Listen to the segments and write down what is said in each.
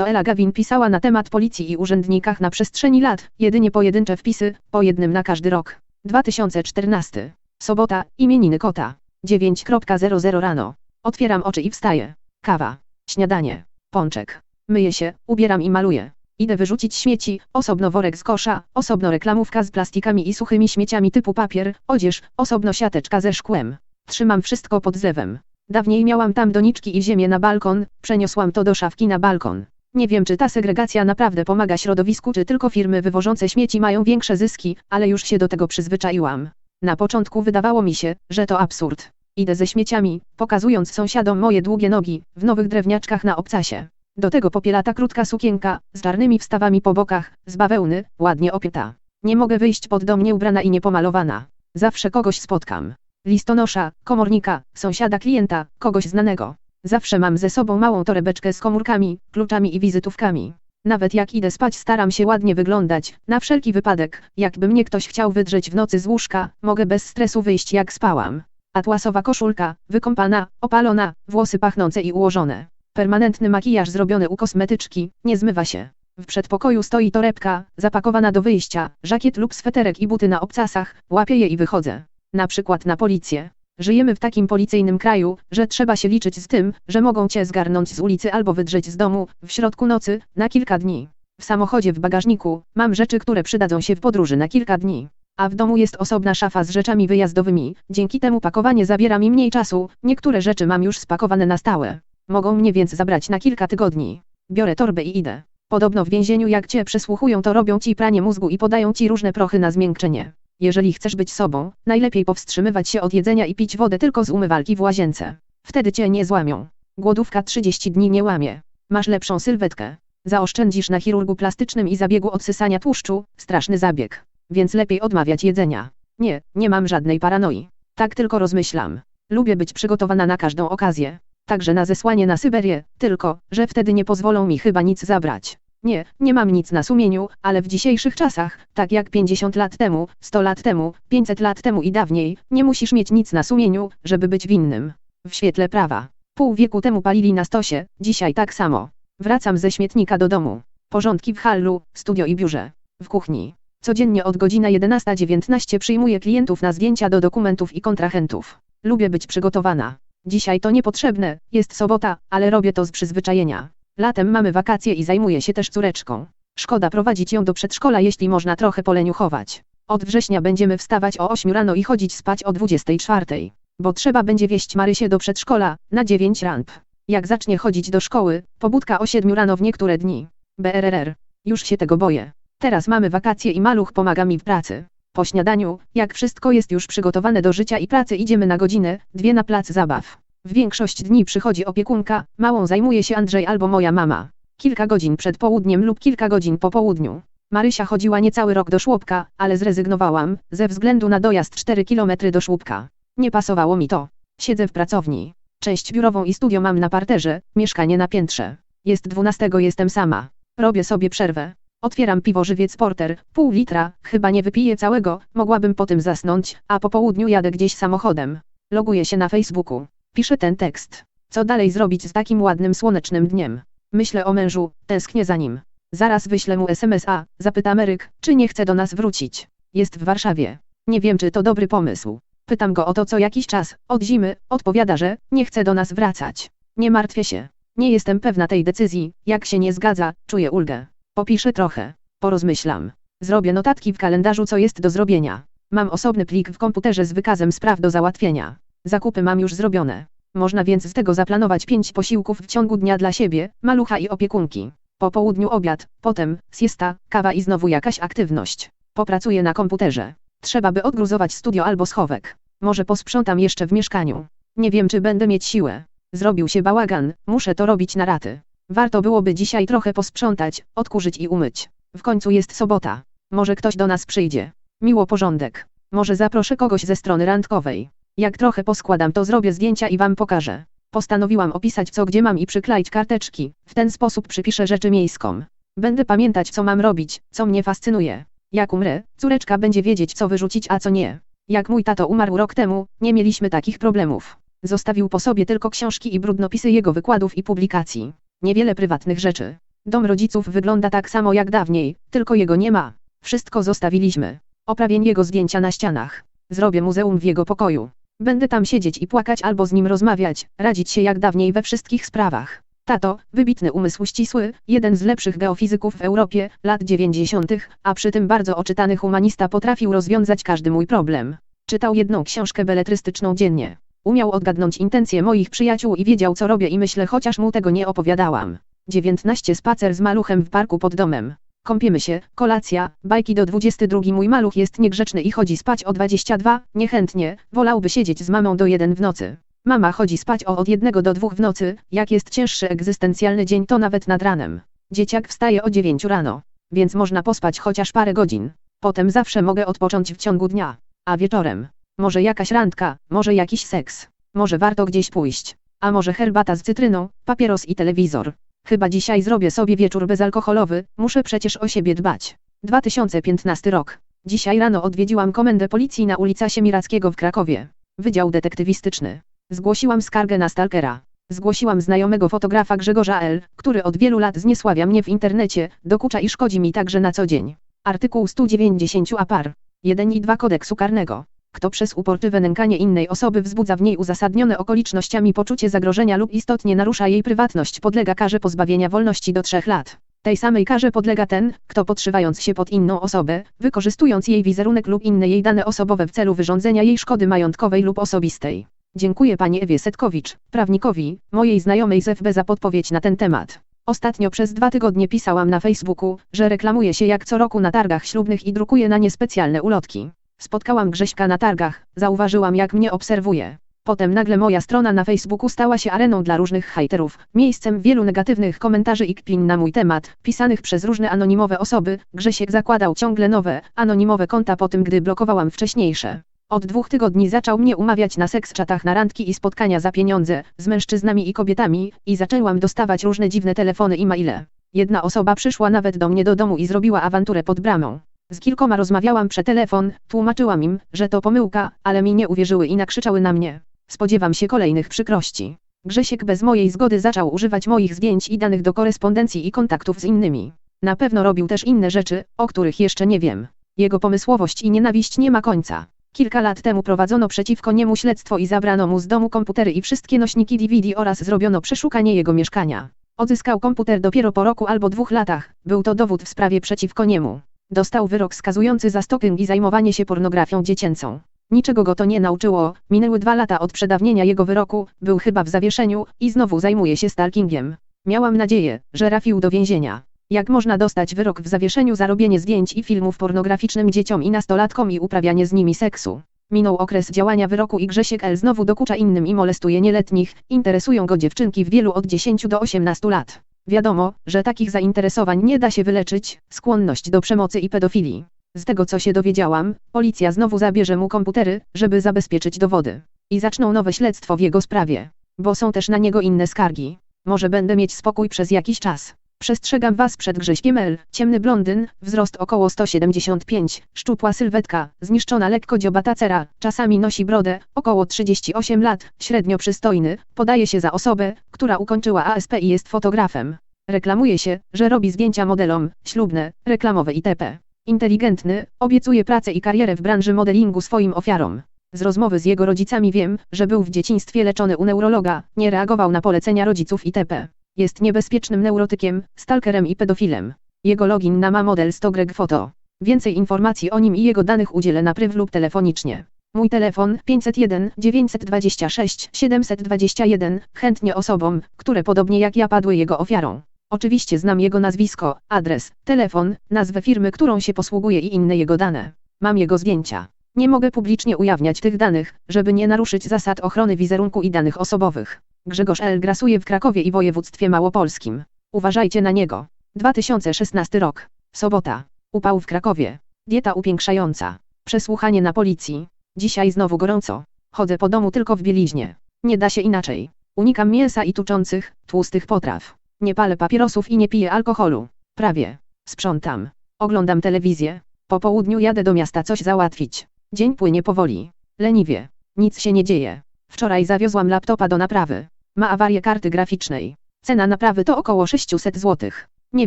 co Ela Gawin pisała na temat policji i urzędnikach na przestrzeni lat, jedynie pojedyncze wpisy, po jednym na każdy rok. 2014. Sobota, imieniny kota. 9.00 rano. Otwieram oczy i wstaję. Kawa. Śniadanie. Pączek. Myję się, ubieram i maluję. Idę wyrzucić śmieci, osobno worek z kosza, osobno reklamówka z plastikami i suchymi śmieciami typu papier, odzież, osobno siateczka ze szkłem. Trzymam wszystko pod zlewem. Dawniej miałam tam doniczki i ziemię na balkon, przeniosłam to do szafki na balkon. Nie wiem czy ta segregacja naprawdę pomaga środowisku czy tylko firmy wywożące śmieci mają większe zyski, ale już się do tego przyzwyczaiłam. Na początku wydawało mi się, że to absurd. Idę ze śmieciami, pokazując sąsiadom moje długie nogi, w nowych drewniaczkach na obcasie. Do tego popielata krótka sukienka, z czarnymi wstawami po bokach, z bawełny, ładnie opięta. Nie mogę wyjść pod dom nieubrana i niepomalowana. Zawsze kogoś spotkam. Listonosza, komornika, sąsiada klienta, kogoś znanego. Zawsze mam ze sobą małą torebeczkę z komórkami, kluczami i wizytówkami. Nawet jak idę spać staram się ładnie wyglądać, na wszelki wypadek, jakby mnie ktoś chciał wydrzeć w nocy z łóżka, mogę bez stresu wyjść jak spałam. Atłasowa koszulka, wykąpana, opalona, włosy pachnące i ułożone. Permanentny makijaż zrobiony u kosmetyczki, nie zmywa się. W przedpokoju stoi torebka, zapakowana do wyjścia, żakiet lub sweterek i buty na obcasach, łapię je i wychodzę. Na przykład na policję. Żyjemy w takim policyjnym kraju, że trzeba się liczyć z tym, że mogą cię zgarnąć z ulicy albo wydrzeć z domu, w środku nocy, na kilka dni. W samochodzie w bagażniku, mam rzeczy, które przydadzą się w podróży na kilka dni. A w domu jest osobna szafa z rzeczami wyjazdowymi, dzięki temu pakowanie zabiera mi mniej czasu, niektóre rzeczy mam już spakowane na stałe. Mogą mnie więc zabrać na kilka tygodni. Biorę torbę i idę. Podobno w więzieniu jak cię przesłuchują to robią ci pranie mózgu i podają ci różne prochy na zmiękczenie. Jeżeli chcesz być sobą, najlepiej powstrzymywać się od jedzenia i pić wodę tylko z umywalki w łazience. Wtedy cię nie złamią. Głodówka 30 dni nie łamie. Masz lepszą sylwetkę. Zaoszczędzisz na chirurgu plastycznym i zabiegu odsysania tłuszczu, straszny zabieg. Więc lepiej odmawiać jedzenia. Nie, nie mam żadnej paranoi. Tak tylko rozmyślam. Lubię być przygotowana na każdą okazję. Także na zesłanie na Syberię, tylko, że wtedy nie pozwolą mi chyba nic zabrać. Nie, nie mam nic na sumieniu, ale w dzisiejszych czasach, tak jak 50 lat temu, 100 lat temu, 500 lat temu i dawniej, nie musisz mieć nic na sumieniu, żeby być winnym. W świetle prawa. Pół wieku temu palili na stosie, dzisiaj tak samo. Wracam ze śmietnika do domu. Porządki w hallu, studio i biurze. W kuchni. Codziennie od godzina 11.19 przyjmuję klientów na zdjęcia do dokumentów i kontrahentów. Lubię być przygotowana. Dzisiaj to niepotrzebne, jest sobota, ale robię to z przyzwyczajenia. Latem mamy wakacje i zajmuję się też córeczką. Szkoda prowadzić ją do przedszkola jeśli można trochę poleniuchować. Od września będziemy wstawać o 8 rano i chodzić spać o 24. Bo trzeba będzie wieść Marysię do przedszkola, na 9 ramp. Jak zacznie chodzić do szkoły, pobudka o 7 rano w niektóre dni. BRRR. Już się tego boję. Teraz mamy wakacje i maluch pomaga mi w pracy. Po śniadaniu, jak wszystko jest już przygotowane do życia i pracy idziemy na godzinę, dwie na plac zabaw. W większość dni przychodzi opiekunka, małą zajmuje się Andrzej albo moja mama. Kilka godzin przed południem lub kilka godzin po południu. Marysia chodziła niecały rok do żłobka, ale zrezygnowałam, ze względu na dojazd 4 km do żłobka. Nie pasowało mi to. Siedzę w pracowni. Część biurową i studio mam na parterze, mieszkanie na piętrze. Jest 12, jestem sama. Robię sobie przerwę. Otwieram piwo żywiec porter, pół litra, chyba nie wypiję całego, mogłabym po tym zasnąć, a po południu jadę gdzieś samochodem. Loguję się na Facebooku. Piszę ten tekst. Co dalej zrobić z takim ładnym słonecznym dniem? Myślę o mężu, tęsknię za nim. Zaraz wyślę mu SMS-a, zapyta Eryk, czy nie chce do nas wrócić. Jest w Warszawie. Nie wiem czy to dobry pomysł. Pytam go o to co jakiś czas, od zimy, odpowiada, że nie chce do nas wracać. Nie martwię się. Nie jestem pewna tej decyzji, jak się nie zgadza, czuję ulgę. Popiszę trochę. Porozmyślam. Zrobię notatki w kalendarzu co jest do zrobienia. Mam osobny plik w komputerze z wykazem spraw do załatwienia. Zakupy mam już zrobione. Można więc z tego zaplanować pięć posiłków w ciągu dnia dla siebie, malucha i opiekunki. Po południu obiad, potem siesta, kawa i znowu jakaś aktywność. Popracuję na komputerze. Trzeba by odgruzować studio albo schowek. Może posprzątam jeszcze w mieszkaniu. Nie wiem czy będę mieć siłę. Zrobił się bałagan, muszę to robić na raty. Warto byłoby dzisiaj trochę posprzątać, odkurzyć i umyć. W końcu jest sobota. Może ktoś do nas przyjdzie. Miło porządek. Może zaproszę kogoś ze strony randkowej. Jak trochę poskładam to zrobię zdjęcia i wam pokażę. Postanowiłam opisać co gdzie mam i przykleić karteczki, w ten sposób przypiszę rzeczy miejską. Będę pamiętać co mam robić, co mnie fascynuje. Jak umrę, córeczka będzie wiedzieć co wyrzucić a co nie. Jak mój tato umarł rok temu, nie mieliśmy takich problemów. Zostawił po sobie tylko książki i brudnopisy jego wykładów i publikacji. Niewiele prywatnych rzeczy. Dom rodziców wygląda tak samo jak dawniej, tylko jego nie ma. Wszystko zostawiliśmy. Oprawię jego zdjęcia na ścianach. Zrobię muzeum w jego pokoju. Będę tam siedzieć i płakać albo z nim rozmawiać, radzić się jak dawniej we wszystkich sprawach. Tato, wybitny umysł ścisły, jeden z lepszych geofizyków w Europie, lat 90., a przy tym bardzo oczytany humanista potrafił rozwiązać każdy mój problem. Czytał jedną książkę beletrystyczną dziennie. Umiał odgadnąć intencje moich przyjaciół i wiedział co robię i myślę chociaż mu tego nie opowiadałam. 19 spacer z maluchem w parku pod domem. Kąpiemy się, kolacja, bajki do 22 mój maluch jest niegrzeczny i chodzi spać o 22, niechętnie, wolałby siedzieć z mamą do 1 w nocy. Mama chodzi spać o od 1 do 2 w nocy, jak jest cięższy egzystencjalny dzień to nawet nad ranem. Dzieciak wstaje o 9 rano, więc można pospać chociaż parę godzin. Potem zawsze mogę odpocząć w ciągu dnia. A wieczorem? Może jakaś randka, może jakiś seks. Może warto gdzieś pójść. A może herbata z cytryną, papieros i telewizor. Chyba dzisiaj zrobię sobie wieczór bezalkoholowy, muszę przecież o siebie dbać. 2015 rok. Dzisiaj rano odwiedziłam komendę policji na ulicy Siemirackiego w Krakowie. Wydział detektywistyczny. Zgłosiłam skargę na stalkera. Zgłosiłam znajomego fotografa Grzegorza L., który od wielu lat zniesławia mnie w internecie, dokucza i szkodzi mi także na co dzień. Artykuł 190 apar. 1 i 2 kodeksu karnego. Kto przez uporczywe nękanie innej osoby wzbudza w niej uzasadnione okolicznościami poczucie zagrożenia lub istotnie narusza jej prywatność podlega karze pozbawienia wolności do 3 lat. Tej samej karze podlega ten, kto podszywając się pod inną osobę, wykorzystując jej wizerunek lub inne jej dane osobowe w celu wyrządzenia jej szkody majątkowej lub osobistej. Dziękuję pani Ewie Setkowicz, prawnikowi, mojej znajomej z FB za podpowiedź na ten temat. Ostatnio przez dwa tygodnie pisałam na Facebooku, że reklamuje się jak co roku na targach ślubnych i drukuje na nie specjalne ulotki. Spotkałam Grześka na targach, zauważyłam jak mnie obserwuje. Potem nagle moja strona na Facebooku stała się areną dla różnych hejterów, miejscem wielu negatywnych komentarzy i kpin na mój temat, pisanych przez różne anonimowe osoby. Grzesiek zakładał ciągle nowe, anonimowe konta po tym gdy blokowałam wcześniejsze. Od dwóch tygodni zaczął mnie umawiać na seks czatach na randki i spotkania za pieniądze, z mężczyznami i kobietami, i zaczęłam dostawać różne dziwne telefony i maile. Jedna osoba przyszła nawet do mnie do domu i zrobiła awanturę pod bramą. Z kilkoma rozmawiałam przez telefon, tłumaczyłam im, że to pomyłka, ale mi nie uwierzyły i nakrzyczały na mnie. Spodziewam się kolejnych przykrości. Grzesiek bez mojej zgody zaczął używać moich zdjęć i danych do korespondencji i kontaktów z innymi. Na pewno robił też inne rzeczy, o których jeszcze nie wiem. Jego pomysłowość i nienawiść nie ma końca. Kilka lat temu prowadzono przeciwko niemu śledztwo i zabrano mu z domu komputery i wszystkie nośniki DVD oraz zrobiono przeszukanie jego mieszkania. Odzyskał komputer dopiero po roku albo dwóch latach, był to dowód w sprawie przeciwko niemu. Dostał wyrok skazujący za stalking i zajmowanie się pornografią dziecięcą. Niczego go to nie nauczyło, minęły dwa lata od przedawnienia jego wyroku, był chyba w zawieszeniu i znowu zajmuje się stalkingiem. Miałam nadzieję, że trafił do więzienia. Jak można dostać wyrok w zawieszeniu za robienie zdjęć i filmów pornograficznym dzieciom i nastolatkom i uprawianie z nimi seksu? Minął okres działania wyroku i Grzesiek L. znowu dokucza innym i molestuje nieletnich, interesują go dziewczynki w wielu od 10 do 18 lat. Wiadomo, że takich zainteresowań nie da się wyleczyć, skłonność do przemocy i pedofilii. Z tego co się dowiedziałam, policja znowu zabierze mu komputery, żeby zabezpieczyć dowody. I zaczną nowe śledztwo w jego sprawie. Bo są też na niego inne skargi. Może będę mieć spokój przez jakiś czas. Przestrzegam Was przed Grześkiem L. Ciemny blondyn, wzrost około 175, szczupła sylwetka, zniszczona lekko dziobata cera, czasami nosi brodę, około 38 lat, średnio przystojny, podaje się za osobę, która ukończyła ASP i jest fotografem. Reklamuje się, że robi zdjęcia modelom, ślubne, reklamowe itp. Inteligentny, obiecuje pracę i karierę w branży modelingu swoim ofiarom. Z rozmowy z jego rodzicami wiem, że był w dzieciństwie leczony u neurologa, nie reagował na polecenia rodziców itp. Jest niebezpiecznym neurotykiem, stalkerem i pedofilem. Jego login na ma model 100 Greg Foto. Więcej informacji o nim i jego danych udzielę na pryw lub telefonicznie. Mój telefon 501 926 721 chętnie osobom, które podobnie jak ja padły jego ofiarą. Oczywiście znam jego nazwisko, adres, telefon, nazwę firmy, którą się posługuje i inne jego dane. Mam jego zdjęcia. Nie mogę publicznie ujawniać tych danych, żeby nie naruszyć zasad ochrony wizerunku i danych osobowych. Grzegorz L. grasuje w Krakowie i województwie małopolskim. Uważajcie na niego. 2016 rok. Sobota. Upał w Krakowie. Dieta upiększająca. Przesłuchanie na policji. Dzisiaj znowu gorąco. Chodzę po domu tylko w bieliźnie. Nie da się inaczej. Unikam mięsa i tuczących, tłustych potraw. Nie palę papierosów i nie piję alkoholu. Prawie. Sprzątam. Oglądam telewizję. Po południu jadę do miasta coś załatwić. Dzień płynie powoli. Leniwie. Nic się nie dzieje. Wczoraj zawiozłam laptopa do naprawy. Ma awarię karty graficznej. Cena naprawy to około 600 zł. Nie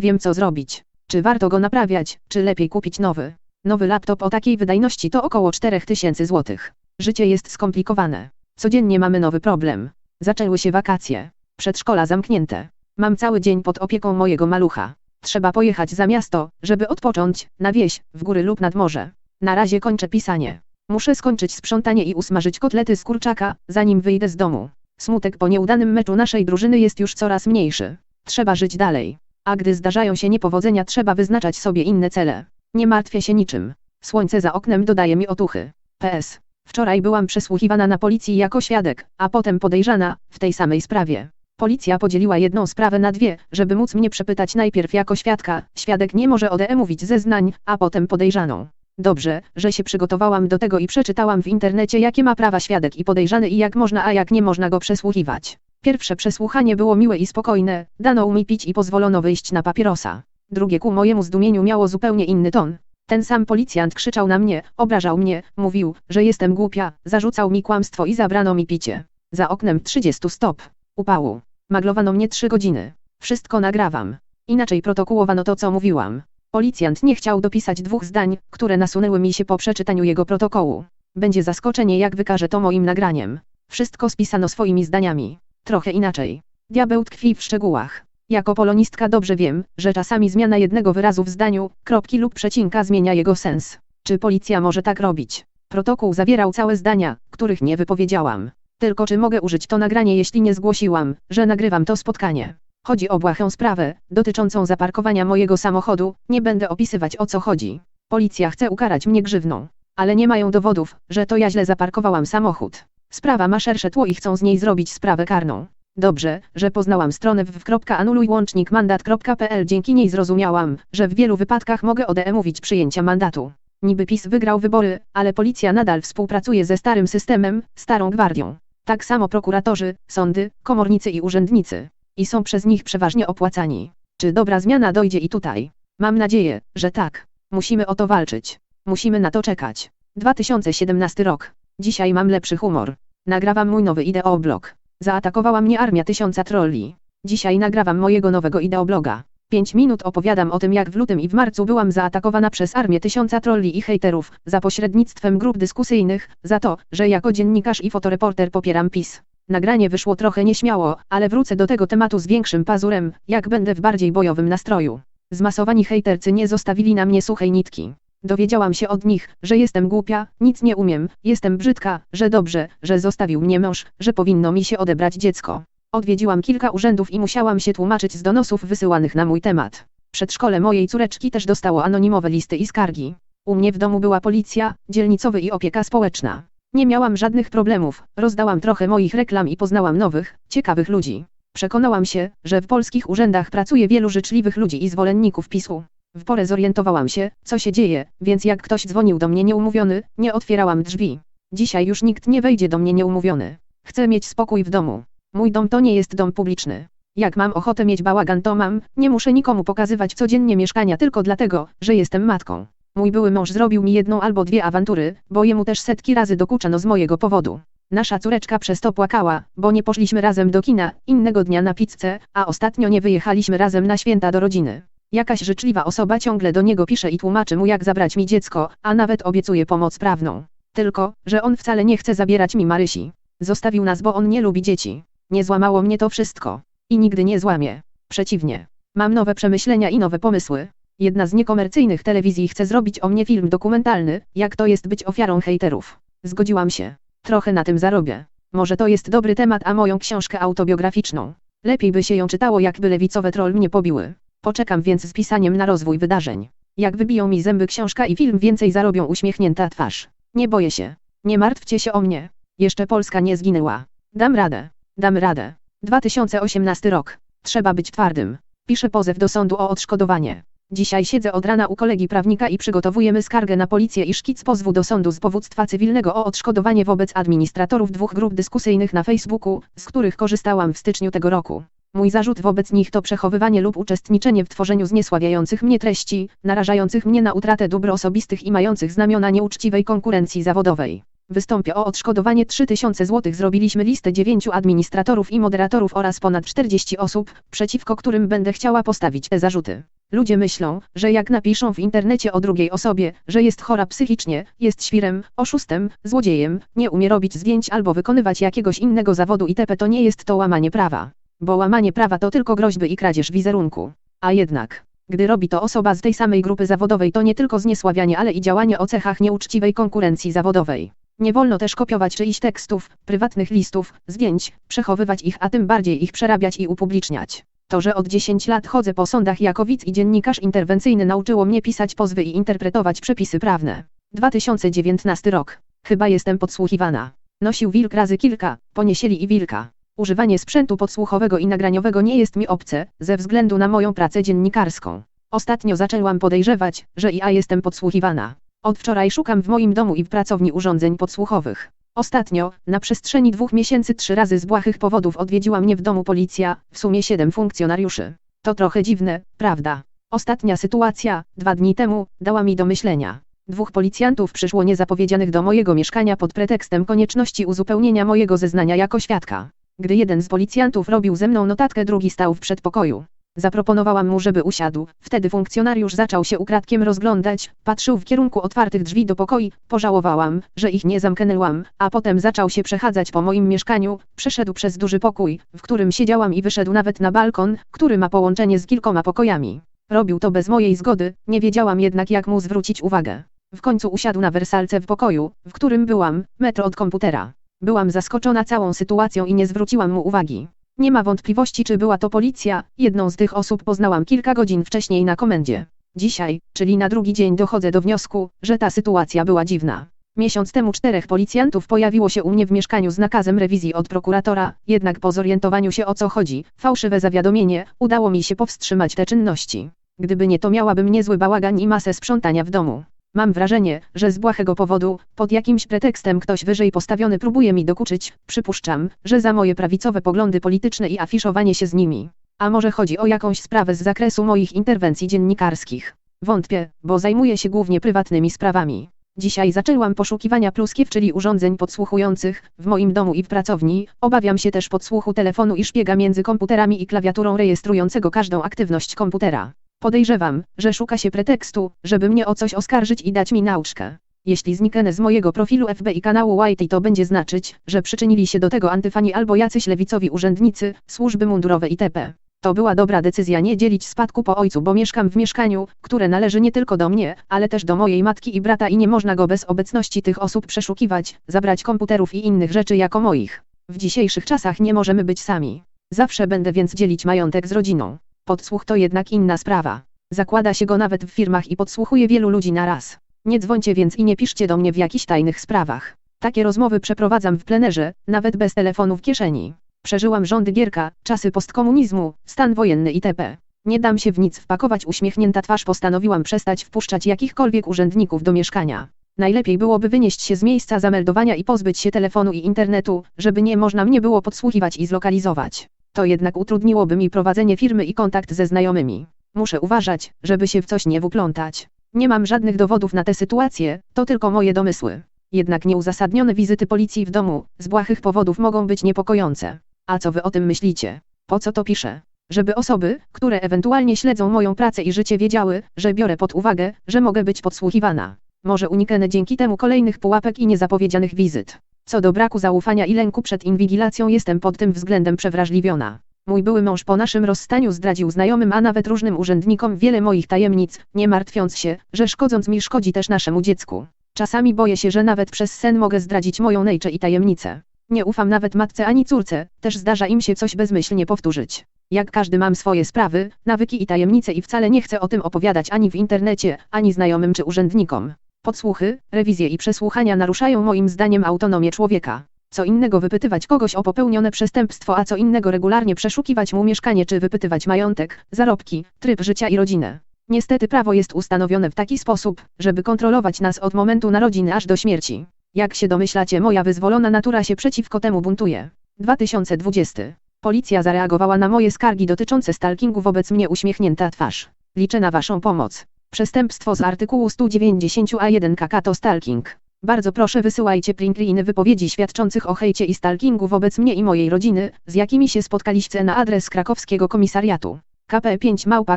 wiem co zrobić. Czy warto go naprawiać, czy lepiej kupić nowy? Nowy laptop o takiej wydajności to około 4000 zł. Życie jest skomplikowane. Codziennie mamy nowy problem. Zaczęły się wakacje. Przedszkola zamknięte. Mam cały dzień pod opieką mojego malucha. Trzeba pojechać za miasto, żeby odpocząć, na wieś, w góry lub nad morze. Na razie kończę pisanie. Muszę skończyć sprzątanie i usmażyć kotlety z kurczaka, zanim wyjdę z domu. Smutek po nieudanym meczu naszej drużyny jest już coraz mniejszy. Trzeba żyć dalej. A gdy zdarzają się niepowodzenia trzeba wyznaczać sobie inne cele. Nie martwię się niczym. Słońce za oknem dodaje mi otuchy. PS. Wczoraj byłam przesłuchiwana na policji jako świadek, a potem podejrzana, w tej samej sprawie. Policja podzieliła jedną sprawę na dwie, żeby móc mnie przepytać najpierw jako świadka, świadek nie może odemówić zeznań, a potem podejrzaną. Dobrze, że się przygotowałam do tego i przeczytałam w internecie jakie ma prawa świadek i podejrzany i jak można a jak nie można go przesłuchiwać. Pierwsze przesłuchanie było miłe i spokojne, dano mi pić i pozwolono wyjść na papierosa. Drugie ku mojemu zdumieniu miało zupełnie inny ton. Ten sam policjant krzyczał na mnie, obrażał mnie, mówił, że jestem głupia, zarzucał mi kłamstwo i zabrano mi picie. Za oknem 30 stop. Upału. Maglowano mnie trzy godziny. Wszystko nagrawam. Inaczej protokołowano to co mówiłam. Policjant nie chciał dopisać dwóch zdań, które nasunęły mi się po przeczytaniu jego protokołu. Będzie zaskoczenie jak wykażę to moim nagraniem. Wszystko spisano swoimi zdaniami. Trochę inaczej. Diabeł tkwi w szczegółach. Jako polonistka dobrze wiem, że czasami zmiana jednego wyrazu w zdaniu, kropki lub przecinka zmienia jego sens. Czy policja może tak robić? Protokół zawierał całe zdania, których nie wypowiedziałam. Tylko czy mogę użyć to nagranie jeśli nie zgłosiłam, że nagrywam to spotkanie? Chodzi o błahą sprawę, dotyczącą zaparkowania mojego samochodu, nie będę opisywać o co chodzi. Policja chce ukarać mnie grzywną. Ale nie mają dowodów, że to ja źle zaparkowałam samochód. Sprawa ma szersze tło i chcą z niej zrobić sprawę karną. Dobrze, że poznałam stronę www.anulujłącznikmandat.pl dzięki niej zrozumiałam, że w wielu wypadkach mogę odemówić przyjęcia mandatu. Niby PiS wygrał wybory, ale policja nadal współpracuje ze starym systemem, starą gwardią. Tak samo prokuratorzy, sądy, komornicy i urzędnicy. I są przez nich przeważnie opłacani. Czy dobra zmiana dojdzie i tutaj? Mam nadzieję, że tak. Musimy o to walczyć. Musimy na to czekać. 2017 rok. Dzisiaj mam lepszy humor. Nagrywam mój nowy ideoblog. Zaatakowała mnie armia tysiąca trolli. Dzisiaj nagrywam mojego nowego ideobloga. 5 minut opowiadam o tym jak w lutym i w marcu byłam zaatakowana przez armię tysiąca trolli i hejterów, za pośrednictwem grup dyskusyjnych, za to, że jako dziennikarz i fotoreporter popieram PiS. Nagranie wyszło trochę nieśmiało, ale wrócę do tego tematu z większym pazurem, jak będę w bardziej bojowym nastroju. Zmasowani hejtercy nie zostawili na mnie suchej nitki. Dowiedziałam się od nich, że jestem głupia, nic nie umiem, jestem brzydka, że dobrze, że zostawił mnie mąż, że powinno mi się odebrać dziecko. Odwiedziłam kilka urzędów i musiałam się tłumaczyć z donosów wysyłanych na mój temat. Przedszkole mojej córeczki też dostało anonimowe listy i skargi. U mnie w domu była policja, dzielnicowy i opieka społeczna. Nie miałam żadnych problemów, rozdałam trochę moich reklam i poznałam nowych, ciekawych ludzi. Przekonałam się, że w polskich urzędach pracuje wielu życzliwych ludzi i zwolenników PiSu. W porę zorientowałam się, co się dzieje, więc jak ktoś dzwonił do mnie nieumówiony, nie otwierałam drzwi. Dzisiaj już nikt nie wejdzie do mnie nieumówiony. Chcę mieć spokój w domu. Mój dom to nie jest dom publiczny. Jak mam ochotę mieć bałagan to mam, nie muszę nikomu pokazywać codziennie mieszkania tylko dlatego, że jestem matką. Mój były mąż zrobił mi jedną albo dwie awantury, bo jemu też setki razy dokuczano z mojego powodu. Nasza córeczka przez to płakała, bo nie poszliśmy razem do kina, innego dnia na pizzę, a ostatnio nie wyjechaliśmy razem na święta do rodziny. Jakaś życzliwa osoba ciągle do niego pisze i tłumaczy mu jak zabrać mi dziecko, a nawet obiecuje pomoc prawną. Tylko, że on wcale nie chce zabierać mi Marysi. Zostawił nas, bo on nie lubi dzieci. Nie złamało mnie to wszystko. I nigdy nie złamie. Przeciwnie. Mam nowe przemyślenia i nowe pomysły. Jedna z niekomercyjnych telewizji chce zrobić o mnie film dokumentalny, jak to jest być ofiarą hejterów. Zgodziłam się. Trochę na tym zarobię. Może to jest dobry temat, a moją książkę autobiograficzną. Lepiej by się ją czytało, jakby lewicowe troll mnie pobiły. Poczekam więc z pisaniem na rozwój wydarzeń. Jak wybiją mi zęby książka i film więcej zarobią uśmiechnięta twarz. Nie boję się. Nie martwcie się o mnie. Jeszcze Polska nie zginęła. Dam radę. Dam radę. 2018 rok. Trzeba być twardym. Piszę pozew do sądu o odszkodowanie. Dzisiaj siedzę od rana u kolegi prawnika i przygotowujemy skargę na policję i szkic pozwu do sądu z powództwa cywilnego o odszkodowanie wobec administratorów dwóch grup dyskusyjnych na Facebooku, z których korzystałam w styczniu tego roku. Mój zarzut wobec nich to przechowywanie lub uczestniczenie w tworzeniu zniesławiających mnie treści, narażających mnie na utratę dóbr osobistych i mających znamiona nieuczciwej konkurencji zawodowej. Wystąpię o odszkodowanie 3000 zł. Zrobiliśmy listę 9 administratorów i moderatorów oraz ponad 40 osób, przeciwko którym będę chciała postawić te zarzuty. Ludzie myślą, że jak napiszą w internecie o drugiej osobie, że jest chora psychicznie, jest świrem, oszustem, złodziejem, nie umie robić zdjęć albo wykonywać jakiegoś innego zawodu itp. to nie jest to łamanie prawa. Bo łamanie prawa to tylko groźby i kradzież wizerunku. A jednak, gdy robi to osoba z tej samej grupy zawodowej to nie tylko zniesławianie ale i działanie o cechach nieuczciwej konkurencji zawodowej. Nie wolno też kopiować czyichś tekstów, prywatnych listów, zdjęć, przechowywać ich a tym bardziej ich przerabiać i upubliczniać. To, że od 10 lat chodzę po sądach jako widz i dziennikarz interwencyjny nauczyło mnie pisać pozwy i interpretować przepisy prawne. 2019 rok. Chyba jestem podsłuchiwana. Nosił wilk razy kilka, poniesieli i wilka. Używanie sprzętu podsłuchowego i nagraniowego nie jest mi obce, ze względu na moją pracę dziennikarską. Ostatnio zaczęłam podejrzewać, że i ja jestem podsłuchiwana. Od wczoraj szukam w moim domu i w pracowni urządzeń podsłuchowych. Ostatnio, na przestrzeni dwóch miesięcy trzy razy z błahych powodów odwiedziła mnie w domu policja, w sumie siedem funkcjonariuszy. To trochę dziwne, prawda? Ostatnia sytuacja, dwa dni temu, dała mi do myślenia. Dwóch policjantów przyszło niezapowiedzianych do mojego mieszkania pod pretekstem konieczności uzupełnienia mojego zeznania jako świadka. Gdy jeden z policjantów robił ze mną notatkę, drugi stał w przedpokoju. Zaproponowałam mu, żeby usiadł. Wtedy funkcjonariusz zaczął się ukradkiem rozglądać, patrzył w kierunku otwartych drzwi do pokoi. Pożałowałam, że ich nie zamknęłam, a potem zaczął się przechadzać po moim mieszkaniu. Przeszedł przez duży pokój, w którym siedziałam i wyszedł nawet na balkon, który ma połączenie z kilkoma pokojami. Robił to bez mojej zgody, nie wiedziałam jednak jak mu zwrócić uwagę. W końcu usiadł na wersalce w pokoju, w którym byłam, metro od komputera. Byłam zaskoczona całą sytuacją i nie zwróciłam mu uwagi. Nie ma wątpliwości czy była to policja, jedną z tych osób poznałam kilka godzin wcześniej na komendzie. Dzisiaj, czyli na drugi dzień dochodzę do wniosku, że ta sytuacja była dziwna. Miesiąc temu czterech policjantów pojawiło się u mnie w mieszkaniu z nakazem rewizji od prokuratora, jednak po zorientowaniu się o co chodzi, fałszywe zawiadomienie, udało mi się powstrzymać te czynności. Gdyby nie to miałabym niezły bałagan i masę sprzątania w domu. Mam wrażenie, że z błahego powodu, pod jakimś pretekstem ktoś wyżej postawiony próbuje mi dokuczyć, przypuszczam, że za moje prawicowe poglądy polityczne i afiszowanie się z nimi. A może chodzi o jakąś sprawę z zakresu moich interwencji dziennikarskich. Wątpię, bo zajmuję się głównie prywatnymi sprawami. Dzisiaj zaczęłam poszukiwania pluskiew, czyli urządzeń podsłuchujących, w moim domu i w pracowni. Obawiam się też podsłuchu telefonu i szpiega między komputerami i klawiaturą rejestrującego każdą aktywność komputera. Podejrzewam, że szuka się pretekstu, żeby mnie o coś oskarżyć i dać mi nauczkę. Jeśli zniknę z mojego profilu FB i kanału Whitey to będzie znaczyć, że przyczynili się do tego antyfani albo jacyś lewicowi urzędnicy, służby mundurowe itp. To była dobra decyzja nie dzielić spadku po ojcu, bo mieszkam w mieszkaniu, które należy nie tylko do mnie, ale też do mojej matki i brata i nie można go bez obecności tych osób przeszukiwać, zabrać komputerów i innych rzeczy jako moich. W dzisiejszych czasach nie możemy być sami. Zawsze będę więc dzielić majątek z rodziną. Podsłuch to jednak inna sprawa. Zakłada się go nawet w firmach i podsłuchuje wielu ludzi na raz. Nie dzwońcie więc i nie piszcie do mnie w jakichś tajnych sprawach. Takie rozmowy przeprowadzam w plenerze, nawet bez telefonu w kieszeni. Przeżyłam rządy Gierka, czasy postkomunizmu, stan wojenny itp. Nie dam się w nic wpakować uśmiechnięta twarz postanowiłam przestać wpuszczać jakichkolwiek urzędników do mieszkania. Najlepiej byłoby wynieść się z miejsca zameldowania i pozbyć się telefonu i internetu, żeby nie można mnie było podsłuchiwać i zlokalizować. To jednak utrudniłoby mi prowadzenie firmy i kontakt ze znajomymi. Muszę uważać, żeby się w coś nie wplątać. Nie mam żadnych dowodów na tę sytuację, to tylko moje domysły. Jednak nieuzasadnione wizyty policji w domu, z błahych powodów mogą być niepokojące. A co wy o tym myślicie? Po co to piszę? Żeby osoby, które ewentualnie śledzą moją pracę i życie wiedziały, że biorę pod uwagę, że mogę być podsłuchiwana. Może uniknę dzięki temu kolejnych pułapek i niezapowiedzianych wizyt. Co do braku zaufania i lęku przed inwigilacją jestem pod tym względem przewrażliwiona. Mój były mąż po naszym rozstaniu zdradził znajomym, a nawet różnym urzędnikom wiele moich tajemnic, nie martwiąc się, że szkodząc mi szkodzi też naszemu dziecku. Czasami boję się, że nawet przez sen mogę zdradzić moją nejczę i tajemnicę. Nie ufam nawet matce ani córce, też zdarza im się coś bezmyślnie powtórzyć. Jak każdy mam swoje sprawy, nawyki i tajemnice i wcale nie chcę o tym opowiadać ani w internecie, ani znajomym czy urzędnikom. Podsłuchy, rewizje i przesłuchania naruszają moim zdaniem autonomię człowieka. Co innego wypytywać kogoś o popełnione przestępstwo, a co innego regularnie przeszukiwać mu mieszkanie czy wypytywać majątek, zarobki, tryb życia i rodzinę. Niestety prawo jest ustanowione w taki sposób, żeby kontrolować nas od momentu narodziny aż do śmierci. Jak się domyślacie, moja wyzwolona natura się przeciwko temu buntuje. 2020. Policja zareagowała na moje skargi dotyczące stalkingu wobec mnie uśmiechnięta twarz. Liczę na Waszą pomoc. Przestępstwo z artykułu 190 A1 KK to stalking. Bardzo proszę wysyłajcie printliny wypowiedzi świadczących o hejcie i stalkingu wobec mnie i mojej rodziny, z jakimi się spotkaliście na adres krakowskiego komisariatu. kp5 małpa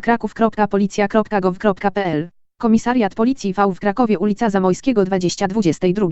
kraków.policja.gov.pl Komisariat Policji V w Krakowie ulica Zamojskiego 2022.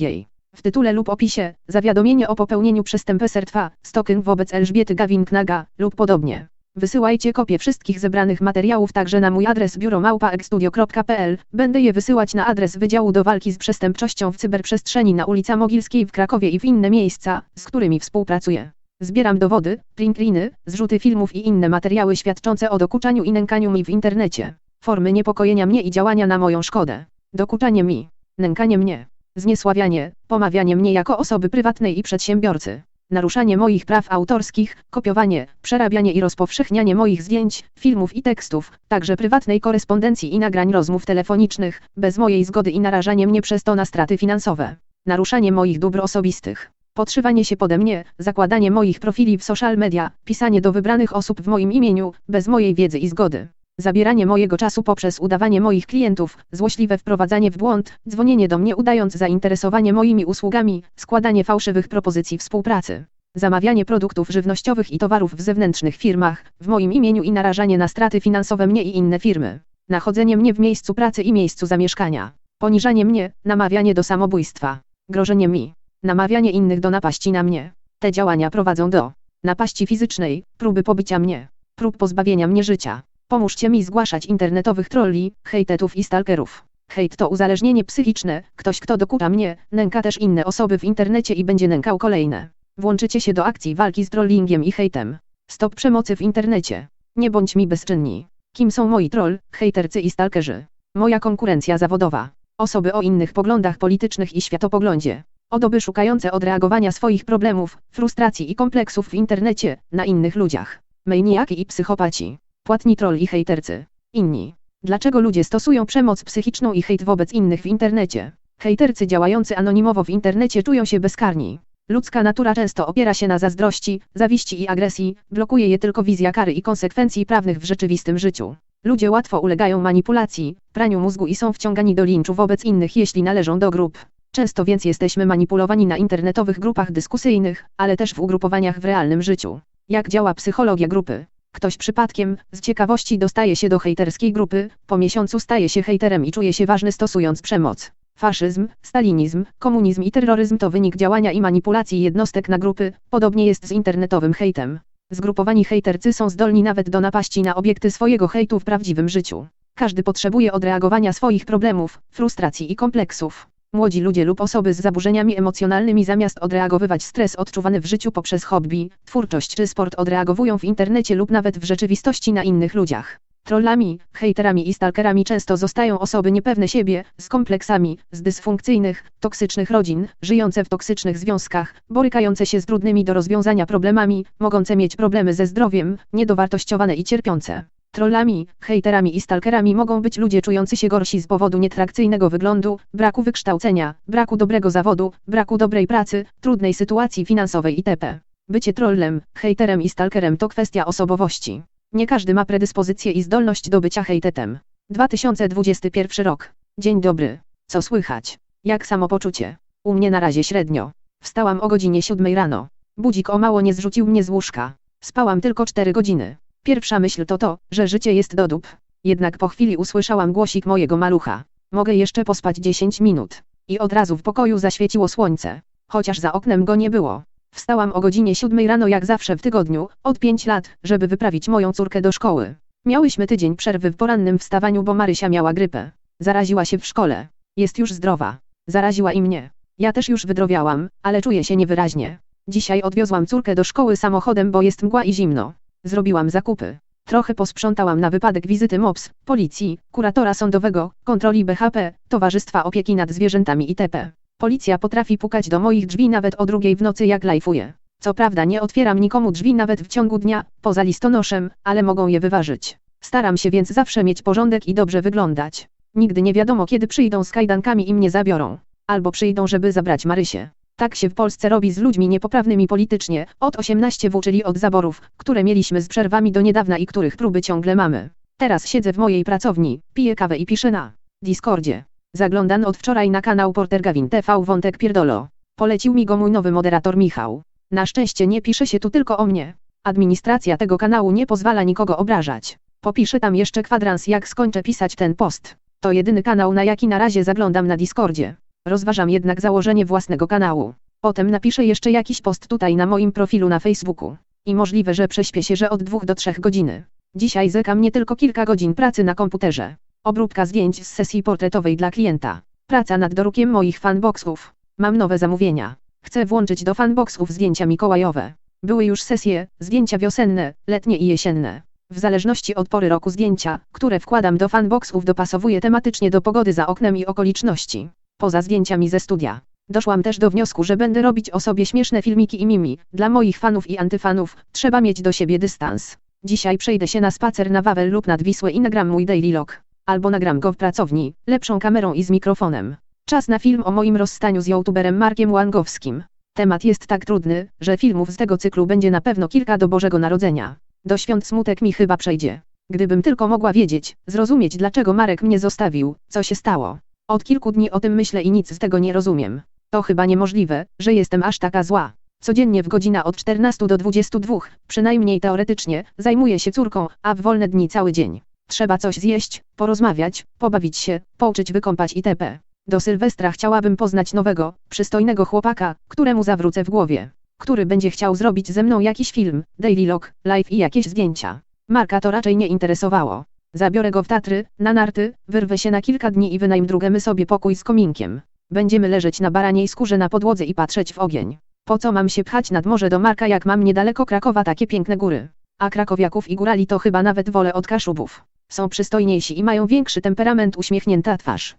W tytule lub opisie, zawiadomienie o popełnieniu przestępstwa, stalking wobec Elżbiety Gawin-Knaga, lub podobnie. Wysyłajcie kopie wszystkich zebranych materiałów także na mój adres biuromałpa.exstudio.pl. Będę je wysyłać na adres Wydziału do Walki z Przestępczością w Cyberprzestrzeni na ulica Mogilskiej w Krakowie i w inne miejsca, z którymi współpracuję. Zbieram dowody, printliny, zrzuty filmów i inne materiały świadczące o dokuczaniu i nękaniu mi w internecie. Formy niepokojenia mnie i działania na moją szkodę. Dokuczanie mi. Nękanie mnie. Zniesławianie, pomawianie mnie jako osoby prywatnej i przedsiębiorcy naruszanie moich praw autorskich, kopiowanie, przerabianie i rozpowszechnianie moich zdjęć, filmów i tekstów, także prywatnej korespondencji i nagrań rozmów telefonicznych, bez mojej zgody i narażanie mnie przez to na straty finansowe, naruszanie moich dóbr osobistych, podszywanie się pode mnie, zakładanie moich profili w social media, pisanie do wybranych osób w moim imieniu, bez mojej wiedzy i zgody. Zabieranie mojego czasu poprzez udawanie moich klientów, złośliwe wprowadzanie w błąd, dzwonienie do mnie udając zainteresowanie moimi usługami, składanie fałszywych propozycji współpracy, zamawianie produktów żywnościowych i towarów w zewnętrznych firmach, w moim imieniu i narażanie na straty finansowe mnie i inne firmy, nachodzenie mnie w miejscu pracy i miejscu zamieszkania, poniżanie mnie, namawianie do samobójstwa, grożenie mi, namawianie innych do napaści na mnie. Te działania prowadzą do napaści fizycznej, próby pobycia mnie, prób pozbawienia mnie życia. Pomóżcie mi zgłaszać internetowych trolli, hejtetów i stalkerów. Hejt to uzależnienie psychiczne, ktoś kto dokucza mnie, nęka też inne osoby w internecie i będzie nękał kolejne. Włączycie się do akcji walki z trollingiem i hejtem. Stop przemocy w internecie. Nie bądź mi bezczynni. Kim są moi troll, hejtercy i stalkerzy? Moja konkurencja zawodowa. Osoby o innych poglądach politycznych i światopoglądzie. Osoby szukające odreagowania swoich problemów, frustracji i kompleksów w internecie, na innych ludziach. Maniaki i psychopaci. Płatni troll i hejtercy. Inni. Dlaczego ludzie stosują przemoc psychiczną i hejt wobec innych w internecie? Hejtercy działający anonimowo w internecie czują się bezkarni. Ludzka natura często opiera się na zazdrości, zawiści i agresji, blokuje je tylko wizja kary i konsekwencji prawnych w rzeczywistym życiu. Ludzie łatwo ulegają manipulacji, praniu mózgu i są wciągani do linczu wobec innych jeśli należą do grup. Często więc jesteśmy manipulowani na internetowych grupach dyskusyjnych, ale też w ugrupowaniach w realnym życiu. Jak działa psychologia grupy? Ktoś przypadkiem, z ciekawości dostaje się do hejterskiej grupy, po miesiącu staje się hejterem i czuje się ważny stosując przemoc. Faszyzm, stalinizm, komunizm i terroryzm to wynik działania i manipulacji jednostek na grupy, podobnie jest z internetowym hejtem. Zgrupowani hejtercy są zdolni nawet do napaści na obiekty swojego hejtu w prawdziwym życiu. Każdy potrzebuje odreagowania swoich problemów, frustracji i kompleksów. Młodzi ludzie lub osoby z zaburzeniami emocjonalnymi zamiast odreagowywać stres odczuwany w życiu poprzez hobby, twórczość czy sport odreagowują w internecie lub nawet w rzeczywistości na innych ludziach. Trollami, hejterami i stalkerami często zostają osoby niepewne siebie, z kompleksami, z dysfunkcyjnych, toksycznych rodzin, żyjące w toksycznych związkach, borykające się z trudnymi do rozwiązania problemami, mogące mieć problemy ze zdrowiem, niedowartościowane i cierpiące. Trollami, hejterami i stalkerami mogą być ludzie czujący się gorsi z powodu nietrakcyjnego wyglądu, braku wykształcenia, braku dobrego zawodu, braku dobrej pracy, trudnej sytuacji finansowej itp. Bycie trollem, hejterem i stalkerem to kwestia osobowości. Nie każdy ma predyspozycję i zdolność do bycia hejtetem. 2021 rok. Dzień dobry. Co słychać? Jak samopoczucie? U mnie na razie średnio. Wstałam o godzinie 7 rano. Budzik o mało nie zrzucił mnie z łóżka. Spałam tylko 4 godziny. Pierwsza myśl to to, że życie jest do dup. Jednak po chwili usłyszałam głosik mojego malucha. Mogę jeszcze pospać 10 minut. I od razu w pokoju zaświeciło słońce. Chociaż za oknem go nie było. Wstałam o godzinie 7 rano jak zawsze w tygodniu, od 5 lat, żeby wyprawić moją córkę do szkoły. Miałyśmy tydzień przerwy w porannym wstawaniu, bo Marysia miała grypę. Zaraziła się w szkole. Jest już zdrowa. Zaraziła i mnie. Ja też już wydrowiałam, ale czuję się niewyraźnie. Dzisiaj odwiozłam córkę do szkoły samochodem, bo jest mgła i zimno. Zrobiłam zakupy. Trochę posprzątałam na wypadek wizyty MOPS, policji, kuratora sądowego, kontroli BHP, Towarzystwa Opieki nad Zwierzętami itp. Policja potrafi pukać do moich drzwi nawet o drugiej w nocy jak lajfuje. Co prawda nie otwieram nikomu drzwi nawet w ciągu dnia, poza listonoszem, ale mogą je wyważyć. Staram się więc zawsze mieć porządek i dobrze wyglądać. Nigdy nie wiadomo kiedy przyjdą z kajdankami i mnie zabiorą. Albo przyjdą żeby zabrać Marysię. Tak się w Polsce robi z ludźmi niepoprawnymi politycznie, od 18W czyli od zaborów, które mieliśmy z przerwami do niedawna i których próby ciągle mamy. Teraz siedzę w mojej pracowni, piję kawę i piszę na Discordzie. Zaglądan od wczoraj na kanał Porter Gawin TV Wątek Pierdolo. Polecił mi go mój nowy moderator Michał. Na szczęście nie pisze się tu tylko o mnie. Administracja tego kanału nie pozwala nikogo obrażać. Popiszę tam jeszcze kwadrans jak skończę pisać ten post. To jedyny kanał na jaki na razie zaglądam na Discordzie. Rozważam jednak założenie własnego kanału. Potem napiszę jeszcze jakiś post tutaj na moim profilu na Facebooku. I możliwe, że prześpię się, że od 2 do 3 godziny. Dzisiaj zeka mnie tylko kilka godzin pracy na komputerze. Obróbka zdjęć z sesji portretowej dla klienta. Praca nad dorukiem moich fanboxów. Mam nowe zamówienia. Chcę włączyć do fanboxów zdjęcia mikołajowe. Były już sesje, zdjęcia wiosenne, letnie i jesienne. W zależności od pory roku zdjęcia, które wkładam do fanboxów dopasowuję tematycznie do pogody za oknem i okoliczności. Poza zdjęciami ze studia. Doszłam też do wniosku, że będę robić o sobie śmieszne filmiki i mimi. Dla moich fanów i antyfanów trzeba mieć do siebie dystans. Dzisiaj przejdę się na spacer na Wawel lub nad Wisłę i nagram mój daily log. Albo nagram go w pracowni, lepszą kamerą i z mikrofonem. Czas na film o moim rozstaniu z youtuberem Markiem Łangowskim. Temat jest tak trudny, że filmów z tego cyklu będzie na pewno kilka do Bożego Narodzenia. Do świąt smutek mi chyba przejdzie. Gdybym tylko mogła wiedzieć, zrozumieć dlaczego Marek mnie zostawił, co się stało. Od kilku dni o tym myślę i nic z tego nie rozumiem. To chyba niemożliwe, że jestem aż taka zła. Codziennie w godzina od 14 do 22, przynajmniej teoretycznie, zajmuję się córką, a w wolne dni cały dzień. Trzeba coś zjeść, porozmawiać, pobawić się, pouczyć wykąpać itp. Do Sylwestra chciałabym poznać nowego, przystojnego chłopaka, któremu zawrócę w głowie. Który będzie chciał zrobić ze mną jakiś film, daily log, live i jakieś zdjęcia. Marka to raczej nie interesowało. Zabiorę go w Tatry, na narty, wyrwę się na kilka dni i wynajm drugemy sobie pokój z kominkiem. Będziemy leżeć na baraniej skórze na podłodze i patrzeć w ogień. Po co mam się pchać nad morze do Marka jak mam niedaleko Krakowa takie piękne góry. A krakowiaków i górali to chyba nawet wolę od kaszubów. Są przystojniejsi i mają większy temperament uśmiechnięta twarz.